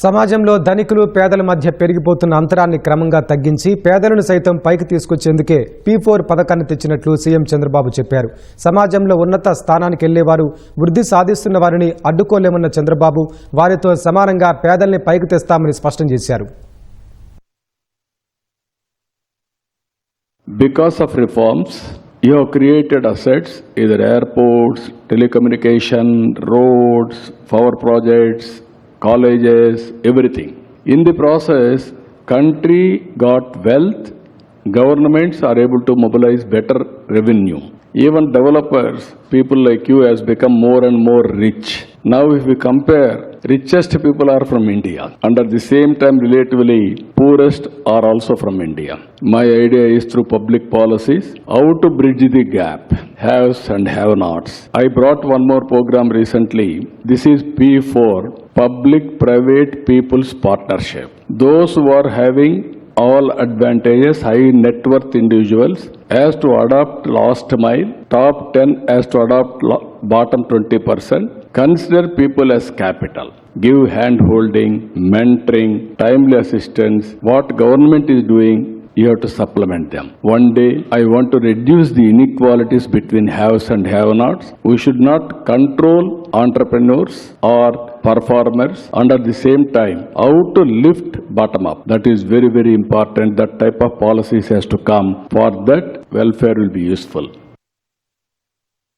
సమాజంలో ధనికులు పేదల మధ్య పెరిగిపోతున్న అంతరాన్ని క్రమంగా తగ్గించి పేదలను సైతం పైకి తీసుకొచ్చేందుకే పీ ఫోర్ పథకాన్ని తెచ్చినట్లు సీఎం చంద్రబాబు చెప్పారు. సమాజంలో ఉన్నత స్థానానికి వెళ్ళేవారు వృద్ధి సాధిస్తున్న వారిని అడ్డుకోలేమన్న చంద్రబాబు వారితో సమానంగా పేదల్ని పైకి తెస్తామని స్పష్టం చేశారు. Because of reforms you have created assets either airports telecommunication roads power projects colleges, everything. In the process, country got wealth, governments are able to mobilize better revenue. Even developers, people like you has become more and more rich. Now if we compare, richest people are from India. And at the same time, relatively, poorest are also from India. My idea is through public policies, how to bridge the gap, haves and have-nots. I brought one more program recently. This is P4, Public-Private People's Partnership. Those who are having all advantages, high net worth individuals as to adopt last mile, top 10 as to adopt lo- bottom 20%. Consider people as capital. Give hand holding, mentoring, timely assistance. What government is doing, you have to supplement them. One day, I want to reduce the inequalities between haves and have-nots. We should not control entrepreneurs or performers and at the same time, how to lift bottom up. That is very, very important. That type of policies has to come. For that, welfare will be useful.